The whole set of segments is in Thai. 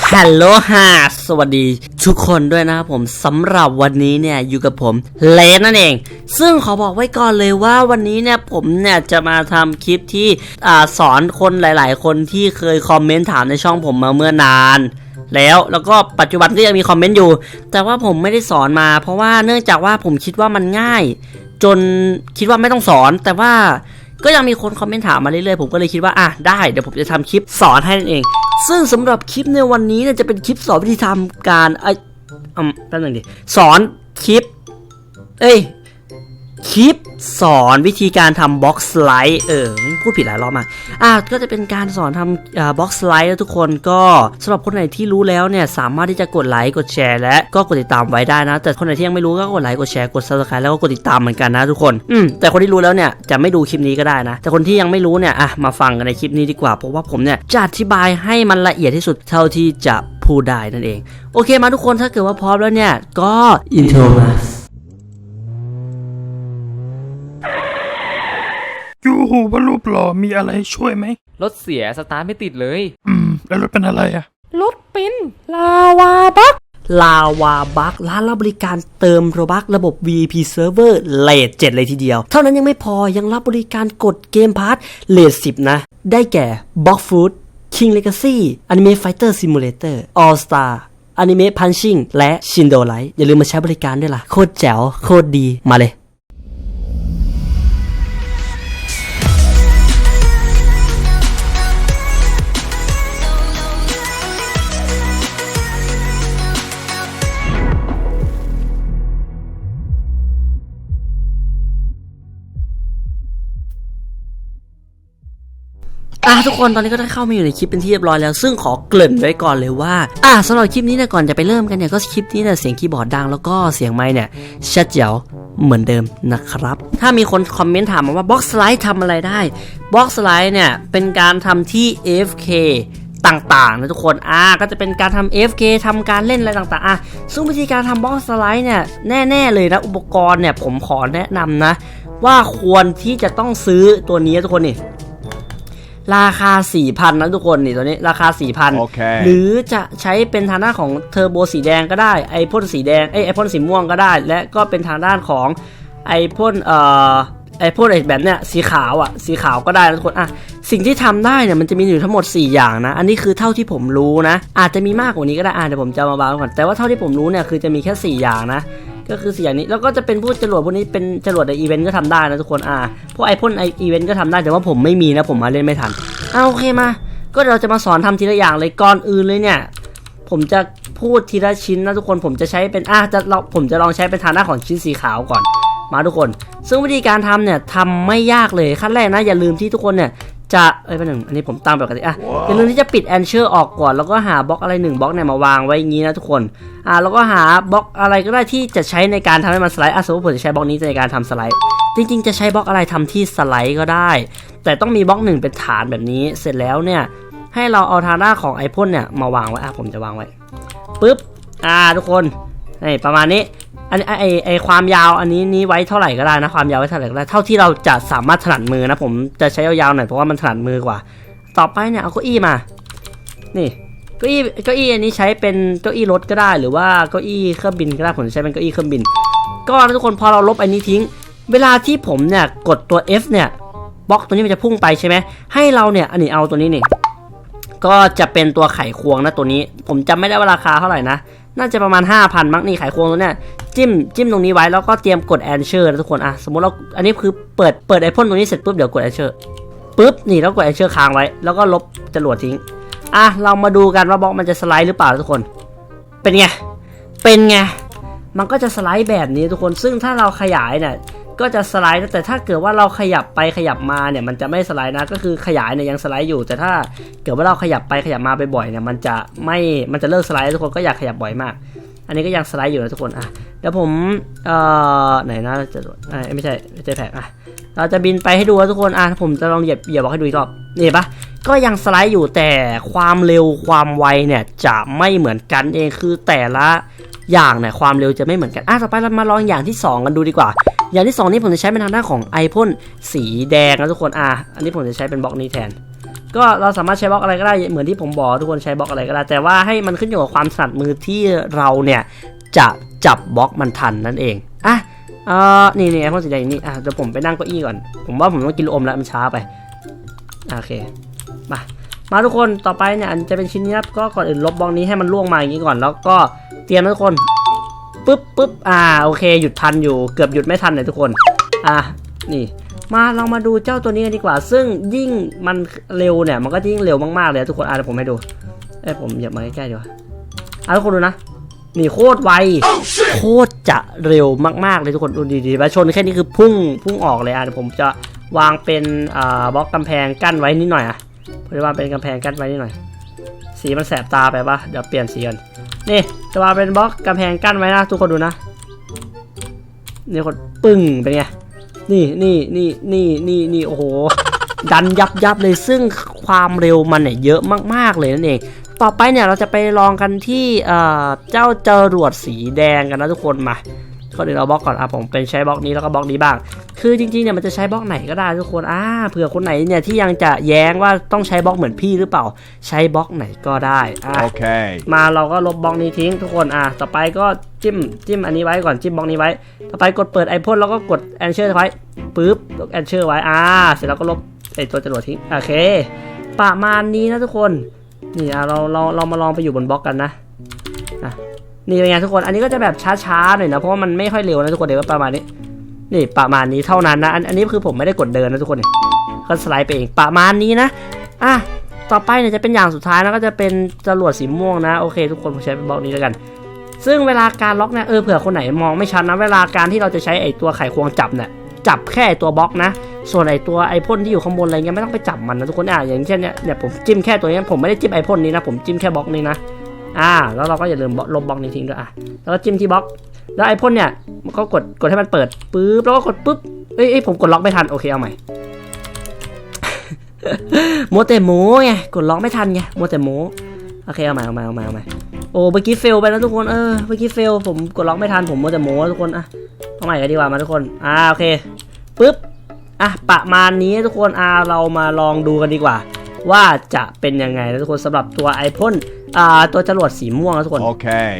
ฮัลโหลฮะสวัสดีทุกคนด้วยนะครับผมสำหรับวันนี้เนี่ยอยู่กับผมเลนนั่นเอง ซึ่งขอบอกไว้ก่อนเลยว่าวันนี้เนี่ยผมเนี่ยจะมาทำคลิปที่อสอนคนหลาย ๆ คนที่เคยคอมเมนต์ถามในช่องผมมาเมื่อนานแล้วแล้วก็ปัจจุบันก็ยังมีคอมเมนต์อยู่ แต่ว่าผมไม่ได้สอนมา เพราะว่าเนื่องจากว่าผมคิดว่ามันง่าย จนคิดว่าไม่ต้องสอนแต่ว่า ก็ยังมีคนคอมเมนต์ถามมาเรื่อยๆ ผมก็เลยคิดว่าอะได้เดี๋ยวผมจะทำคลิปสอนให้นั่นเอง ซึ่งสำหรับคลิปในวันนี้เนี่ยจะเป็นคลิปสอนวิธีทำการไอ้อืมแป๊บนึงดิสอนคลิป เอ้ย คลิปสอนวิธีการทำบ็อกซ์ไลท์เออพูดผิดหลายรอบมากอะก็จะเป็นการสอนทำบ็อกซ์ไลท์แล้วทุกคนก็สำหรับคนไหนที่รู้แล้วเนี่ยสามารถที่จะกดไลค์กดแชร์และก็กดติดตามไว้ได้นะ แต่คนไหนที่ยังไม่รู้ก็กดไลค์กดแชร์กด subscribe แล้วก็กดติดตามเหมือนกันนะทุกคนอืมแต่คนที่รู้แล้วเนี่ยจะไม่ดูคลิปนี้ก็ได้นะ แต่คนที่ยังไม่รู้เนี่ยอะมาฟังกันในคลิปนี้ดีกว่าเพราะว่าผมเนี่ยจะอธิบายให้มันละเอียดที่สุดเท่าที่จะพูดได้นั่นเอง โอเคมาทุกคนถ้าเกิดว่าพร้อมแล้วเนี่ยก็อินโทรมา หูว่ารูปหล่อมีอะไรให้ช่วยไหม รถเสียสตาร์ทไม่ติดเลย อืม แล้วรถเป็นอะไรอะรถเป็นลาวาบักลาวาบัคร้านรับบริการเติมโรบักระบบ VP Server เลท7เลยทีเดียว เท่านั้นยังไม่พอยังรับบริการกดเกมพาร์ทเลท10นะ ได้แก่ Box Food King Legacy Anime Fighter Simulator All Star Anime Punching และ Shindo Light อย่าลืมมาใช้บริการด้วยล่ะ โคตรแจ๋ว โคตรดีมาเลย ทุกคนตอนนี้ก็ได้เข้ามาอยู่ในคลิปเป็นที่เรียบร้อยแล้ว ซึ่งขอเกริ่นไว้ก่อนเลยว่า อะสำหรับคลิปนี้เนี่ยก่อนจะไปเริ่มกันเนี่ยก็คลิปนี้เนี่ยเสียงคีย์บอร์ดดังแล้วก็เสียงไมค์เนี่ยชัดเจ๋วเหมือนเดิมนะครับ ถ้ามีคนคอมเมนต์ถามมาว่าบ็อกสไลด์ทำอะไรได้บ็อกสไลด์เนี่ยเป็นการทำที่ AFK ต่างๆนะทุกคนอ่าก็จะเป็นการทำ FK ทำการเล่นอะไรต่างๆอะซึ่งวิธีการทำบล็อกสไลด์เนี่ยแน่ๆเลยนะอุปกรณ์เนี่ยผมขอแนะนำนะ ว่าควรที่จะต้องซื้อตัวนี้ทุกคนนี่ ราคา 4,000 นะทุกคนนี่ตัวนี้ราคา 4,000 โอเค หรือจะใช้เป็นทางด้านของเทอร์โบสีแดงก็ได้ไอพ่นสีแดงไอยไอพ่นสีม่วงก็ได้ และก็เป็นทางด้านของไอพ่นเอ่อไอพ่นไอแบบเนี้ยสีขาวอะสีขาวก็ได้นะทุกคนอะสิ่งที่ทำได้เนี่ยมันจะมีอยู่ทั้งหมด 4 อย่างนะ อันนี้คือเท่าที่ผมรู้นะ อาจจะมีมากกว่านี้ก็ได้อะเดี๋ยวผมจะมาวางก่อนแต่ว่าเท่าที่ผมรู้เนี่ยคือจะมีแค่ 4 อย่างนะ ก็คือสี่อย่างนี้แล้วก็จะเป็นพวกจรวดพวกนี้เป็นจรวดในอีเวนต์ก็ทำได้นะทุกคนอ่าพวกไอพ่นไออีเวนต์ก็ทำได้แต่ว่าผมไม่มีนะผมมาเล่นไม่ทันอ่าโอเคมา ก็เราจะมาสอนทำทีละอย่างเลยก่อนอื่นเลยเนี่ย ผมจะพูดทีละชิ้นนะทุกคนผมจะใช้เป็นอะจะเราผมจะลองใช้เป็นทางด้าของชิ้นสีขาวก่อนมาทุกคน ซึ่งวิธีการทำเนี่ยทำไม่ยากเลยขั้นแรกนะอย่าลืมที่ทุกคนเนี่ย จะเอ้ยเป็นหนึ่งอันนี้ผมตามปกติอะอย่าลืมที่จะปิดแอนเชอร์ออกก่อน แล้วก็หาบล็อกอะไรหนึ่งบล็อกเนี่ยมาวางไว้อย่างนี้นะทุกคนอ่าแล้วก็หาบล็อกอะไรก็ได้ที่จะใช้ในการทำให้มันสไลด์อะสมมติผมจะใช้บล็อกนี้ในการทำสไลด์ จริงๆ จะใช้บล็อกอะไรทำที่สไลด์ก็ได้ แต่ต้องมีบล็อกหนึ่งเป็นฐานแบบนี้เสร็จแล้วเนี่ยให้เราเอาทางด้านของไอพ่นเนี่ยมาวางไว้อะผมจะวางไว้ปุ๊บอ่าทุกคนนี่ประมาณนี้ อันนี้ไอไอความยาวอันนี้นี้ไว้เท่าไหร่ก็ได้นะความยาวไว้เท่าไหร่ก็ได้เท่าที่เราจะสามารถถนัดมือนะผมจะใช้ยาวๆหน่อยเพราะว่ามันถนัดมือกว่า ต่อไปเนี่ยเอาเก้าอี้มา นี่เก้าอี้เก้าอี้อันนี้ใช้เป็นเก้าอี้รถก็ได้ หรือว่าเก้าอี้เครื่องบินก็ได้ผมใช้เป็นเก้าอี้เครื่องบิน ก็นทุกคนพอเราลบอันนี้ทิ้ง เวลาที่ผมเนี่ยกดตัว F เนี่ยบล็อกตัวนี้มันจะพุ่งไปใช่ไหมให้เราเนี่ยอันนี้เอาตัวนี้นี่ก็จะเป็นตัวไขควงนะตัวนี้ ผมจำไม่ได้ว่าราคาเท่าไหร่นะ น่าจะประมาณ 5,000มั้งนี่ไขควงตัวเนี้ยจิ้มจิ้มตรงนี้ไว้แล้วก็เตรียมกดแอนเชอร์นะทุกคนอะสมมติเราอันนี้คือเปิดเปิดไอพ่นตรงนี้เสร็จปุ๊บเดี๋ยวกดแอนเชอร์ปุ๊บนี่แล้วกดแอนเชอร์ค้างไว้ แล้วก็ลบจรวดทิ้งอะเรามาดูกันว่าบล็อกมันจะสไลด์หรือเปล่าทุกคน เป็นไงเป็นไงมันก็จะสไลด์แบบนี้ทุกคนซึ่งถ้าเราขยายเนี่ย ก็จะสไลด์แต่ถ้าเกิดว่าเราขยับไปขยับมาเนี่ยมันจะไม่สไลด์นะก็คือขยายเนี่ยยังสไลด์อยู่ แต่ถ้าเกิดว่าเราขยับไปขยับมาบ่อยๆเนี่ยมันจะไม่มันจะเลิกสไลด์ทุกคนก็อยากขยับบ่อยมาก อันนี้ก็ยังสไลด์อยู่นะทุกคนอะเดี๋ยวผมเอ่อไหนนะจะอ่าไม่ใช่ไม่ใช่แผกอะเราจะบินไปให้ดูนะทุกคนอะผมจะลองเหยียบเหยียบบอกให้ดูอีกรอบนี่ปะก็ยังสไลด์อยู่แต่ความเร็วความไวเนี่ยจะไม่เหมือนกันเองคือแต่ละอย่างเนี่ยความเร็วจะไม่เหมือนกันอะต่อไปเรามาลองอย่างที่ 2 กันดูดีกว่า อย่างที่ 2 นี้ผมจะใช้เป็นทางด้านของไอพ่นสีแดงนะทุกคนอะอันนี้ผมจะใช้เป็นบล็อกนี้แทน ก็เราสามารถใช้บล็อกอะไรก็ได้เหมือนที่ผมบอกทุกคนใช้บล็อกอะไรก็ได้ แต่ว่าให้มันขึ้นอยู่กับความถนัดมือที่เราเนี่ยจะจับบล็อกมันทันนั่นเองอะเออนี่นี่ไอพ่นสีแดงอยู่นี่อะเดี๋ยวผมไปนั่งเก้าอี้ก่อน ผมว่าผมต้องกินอมแล้วมันช้าไปโอเคมามาทุกคนต่อไปเนี่ยอันจะเป็นชิ้นนี้ครับก็ก่อนอื่นลบบล็อกนี้ให้มันล่วงมาอย่างนี้ก่อน แล้วก็เตรียมทุกคน ปึ๊บปึ๊บอ่าโอเคหยุดทันอยู่เกือบหยุดไม่ทันเลยทุกคน อะนี่ มาเรามาดูเจ้าตัวนี้กันดีกว่า ซึ่งยิ่งมันเร็วเนี่ย มันก็ยิ่งเร็วมากๆเลยทุกคนอะเดี๋ยวผมให้ดูเอ้ยผมหยียบมาใกล้ๆดีกว่าอะทุกคนดูนะนี่โคตรไวโคตรจะเร็วมากๆเลยทุกคนดูดีๆไปชนแค่นี้คือพุ่งพุ่งออกเลยอะเดี๋ยวผมจะวางเป็นอ่าบล็อกกำแพงกั้นไว้นิดหน่อยอะผมจะวางเป็นกำแพงกั้นไว้นิดหน่อย สีมันแสบตาไปปะเดี๋ยวเปลี่ยนสีกัน นี่จะวางเป็นบล็อกกำแพงกั้นไว้นะทุกคนดูนะนี่คนปึ้งเป็นไงนี่นี่นี่นี่นี่นี่โอ้โหดันยับยับเลยซึ่งความเร็วมันเนี่ยเยอะมากๆเลยนั่นเอง ต่อไปเนี่ยเราจะไปลองกันที่เอ่อเจ้าจรวดสีแดงกันนะทุกคนมา ก่อนอื่นเราบล็อกก่อนอะผมเป็นใช้บล็อกนี้แล้วก็บล็อกนี้บ้าง คือจริงๆเนี่ยมันจะใช้บล็อกไหนก็ได้ทุกคนอ่าเผื่อคนไหนเนี่ยที่ยังจะแย้งว่าต้องใช้บล็อกเหมือนพี่หรือเปล่า ใช้บล็อกไหนก็ได้อะ Okay. มาเราก็ลบบล็อกนี้ทิ้งทุกคนอะต่อไปก็จิ้มจิ้มอันนี้ไว้ก่อนจิ้มบล็อกนี้ไว้ ต่อไปกดเปิดไอพ่นแล้วก็กดแอนเชอร์ไว้ปึ๊บแอนเชอร์ไว้อ่าเสร็จแล้วก็ลบไอตัวจรวดทิ้งโอเคประมาณนี้นะทุกคนนี่อะเราเราเรามาลองไปอยู่บนบล็อกกันนะอะ นี่เป็นไงทุกคน อันนี้ก็จะแบบช้าๆหน่อยนะ เพราะว่ามันไม่ค่อยเร็วนะทุกคนเดี๋ยวประมาณนี้ นี่ประมาณนี้เท่านั้นนะ อันอันนี้คือผมไม่ได้กดเดินนะทุกคนนี่ก็สไลด์ไปเองประมาณนี้นะ อะ ต่อไปเนี่ยจะเป็นอย่างสุดท้ายนะก็จะเป็นจรวดสีม่วงนะ โอเค ทุกคนผมใช้เป็นบล็อกนี้แล้วกัน ซึ่งเวลาการล็อกเนี่ย เออ เผื่อคนไหนมองไม่ชัดนะ เวลาการที่เราจะใช้ไอตัวไขควงจับเนี่ย จับแค่ไอตัวบล็อกนะ ส่วนไอตัวไอพ่นที่อยู่ข้างบนอะไรเงี้ยไม่ต้องไปจับมันนะทุกคน อะ อย่างเช่นเนี่ย เนี่ยผมจิ้มแค่ตัวนี้ ผมไม่ได้จิ้มไอพ่นนี้นะ ผมจิ้มแค่บล็อกนี้นะ อ่า แล้วเราก็อย่าลืมลบบล็อกนี้ทิ้งด้วยอะ แล้วก็จิ้มที่บล็อก แล้วไอพ่นเนี่ยมันก็กดกดให้มันเปิดปุ๊บ แล้วก็กดปุ๊บ เอ้ยผมกดล็อกไม่ทัน โอเคเอาใหม่โมวแต่โมไง กดล็อกไม่ทันไงโมวแต่โมโอเคเอาใหม่เอาใหม่เอาใหม่เอาใหม่โอ้เมื่อกี้เฟลไปแล้วทุกคน เออ เมื่อกี้เฟลผมกดล็อกไม่ทันผมโมวแต่โมทุกคน อะ เอาใหม่กันดีกว่ามาทุกคน อ่า โอเคปึ๊บ อะ ประมาณนี้ทุกคน อ่า เรามาลองดูกันดีกว่า ว่าจะเป็นยังไงนะทุกคนสำหรับตัวไอพ่น อ่าตัวจรวดสีม่วงนะทุกคน Okay.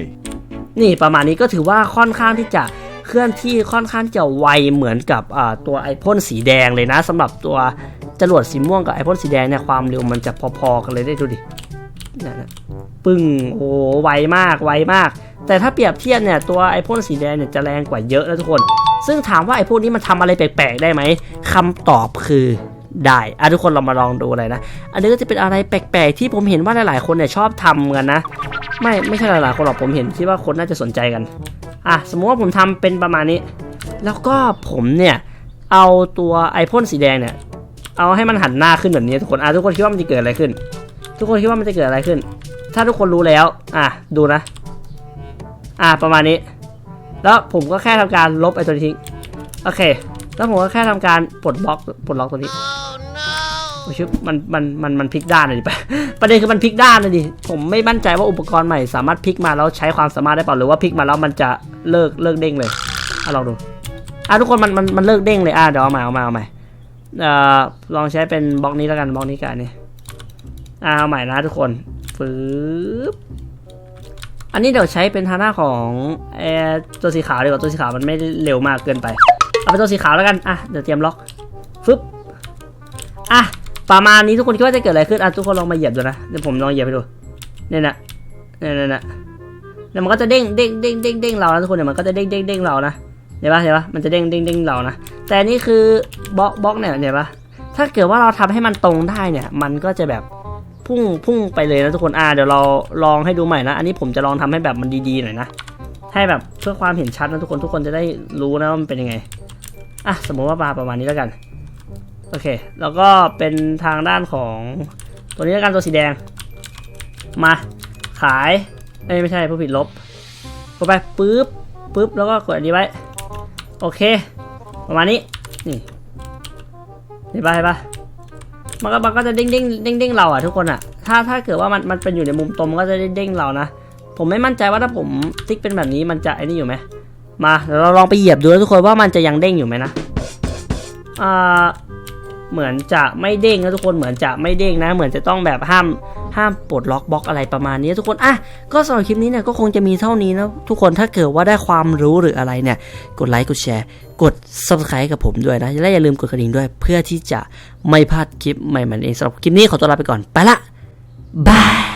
นี่ประมาณนี้ก็ถือว่าค่อนข้างที่จะเคลื่อนที่ค่อนข้างที่จะไวเหมือนกับอ่าตัวไอพ่นสีแดงเลยนะสำหรับตัวจรวดสีม่วงกับไอพ่นสีแดงเนี่ยความเร็วมันจะพอๆกันเลยได้ดูดินั่นนะปึ้งโอ้โหไวมากไวมาก แต่ถ้าเปรียบเทียบเนี่ยตัวไอพ่นสีแดงเนี่ยจะแรงกว่าเยอะนะทุกคน ซึ่งถามว่าไอพวกนี้มันทำอะไรแปลกๆได้ไหมคำตอบคือ ได้อะทุกคนเรามาลองดูเลยนะ อันนี้ก็จะเป็นอะไรแปลกๆ ที่ผมเห็นว่าหลายๆคนเนี่ยชอบทำกันนะ ไม่ไม่ใช่หลายๆคนหรอกผมเห็นคิดว่าคนน่าจะสนใจกันอะสมมติว่าผมทำเป็นประมาณนี้ แล้วก็ผมเนี่ยเอาตัวไอพ่นสีแดงเนี่ยเอาให้มันหันหน้าขึ้นแบบนี้ทุกคนอะทุกคนคิดว่ามันจะเกิดอะไรขึ้น ทุกคนคิดว่ามันจะเกิดอะไรขึ้น ถ้าทุกคนรู้แล้ว อะดูนะ อะประมาณนี้ แล้วผมก็แค่ทำการลบไอตัวนี้ทิ้งโอเค แล้วผมก็แค่ทำการปลดบล็อกปลดล็อกตัวนี้ ชิบมันมันมันมันพลิกด้านเลยดิประเด็นคือมันพลิกด้านเลยดิผมไม่มั่นใจว่าอุปกรณ์ใหม่สามารถพลิกมาแล้วใช้ความสามารถได้เปล่าหรือว่าพลิกมาแล้วมันจะเลิกเลิกเด้งเลยอะลองดูอะทุกคนมันมันมันเลิกเด้งเลยอะเดี๋ยวเอาใหม่เอาใหม่เอาใหม่เอ่อลองใช้เป็นบล็อกนี้แล้วกันบล็อกนี้กันนี่อะเอาใหม่นะทุกคนฟืบอันนี้เดี๋ยวใช้เป็นทาหน้าของเออตัวสีขาวดีกว่าตัวสีขาวมันไม่เร็วมากเกินไป เอาเป็นตัวสีขาวแล้วกันอะเดี๋ยวเตรียมล็อกฟึบอะ ประมาณนี้ทุกคนคิดว่าจะเกิดอะไรขึ้นอะทุกคนลองมาเหยียบดูนะเดี๋ยวผมลองเหยียบให้ดูเนี่ยนะเนี่ยนะเนี่ยมันก็จะเด้งเด้งเด้งเด้งเด้งเรานะทุกคนเนี่ยมันก็จะเด้งเด้งเด้งเรานะเห็นปะเห็นปะมันจะเด้งเด้งเด้งเรานะแต่นี่คือบล็อกบล็อกเนี่ยเห็นปะถ้าเกิดว่าเราทำให้มันตรงได้เนี่ย มันก็จะแบบพุ่งพุ่งไปเลยนะทุกคนอ่าเดี๋ยวเราลองให้ดูใหม่นะอันนี้ผมจะลองทำให้แบบมันดีๆหน่อยนะให้แบบเพื่อความเห็นชัดนะทุกคนทุกคนจะได้รู้นะว่ามันเป็นยังไงอะสมมติว่าปลาประมาณนี้แล้วกัน โอเค แล้วก็เป็นทางด้านของตัวนี้แล้วกันตัวสีแดง มาขายเอ้ยไม่ใช่ผู้ผิดลบกดไปปึ๊บปึ๊บแล้วก็กดอันนี้ไว้ โอเค ประมาณนี้นี่เห็นปะเห็นปะมันก็มันก็จะเด้งเด้งเด้งเด้งเราอะทุกคนอะ ถ้าถ้าเกิดว่ามันมันเป็นอยู่ในมุมตรงมันก็จะเด้งเด้งเรานะ ผมไม่มั่นใจว่าถ้าผมติ๊กเป็นแบบนี้มันจะไอ้นี่อยู่ไหมมาเดี๋ยวเราลองไปเหยียบดูนะทุกคนว่ามันจะยังเด้งอยู่ไหมนะอ่า เหมือนจะไม่เด้งนะทุกคนเหมือนจะไม่เด้งนะ เหมือนจะต้องแบบห้ามห้ามปลดล็อกบล็อกอะไรประมาณนี้ทุกคนอะก็สำหรับคลิปนี้เนี่ยก็คงจะมีเท่านี้นะทุกคนถ้าเกิดว่าได้ความรู้หรืออะไรเนี่ย กดไลค์กดแชร์กด subscribe กับผมด้วยนะและอย่าลืมกดกระดิ่งด้วย เพื่อที่จะไม่พลาดคลิปใหม่ๆนั่นเองสำหรับคลิปนี้ขอตัวลาไปก่อนไปละบาย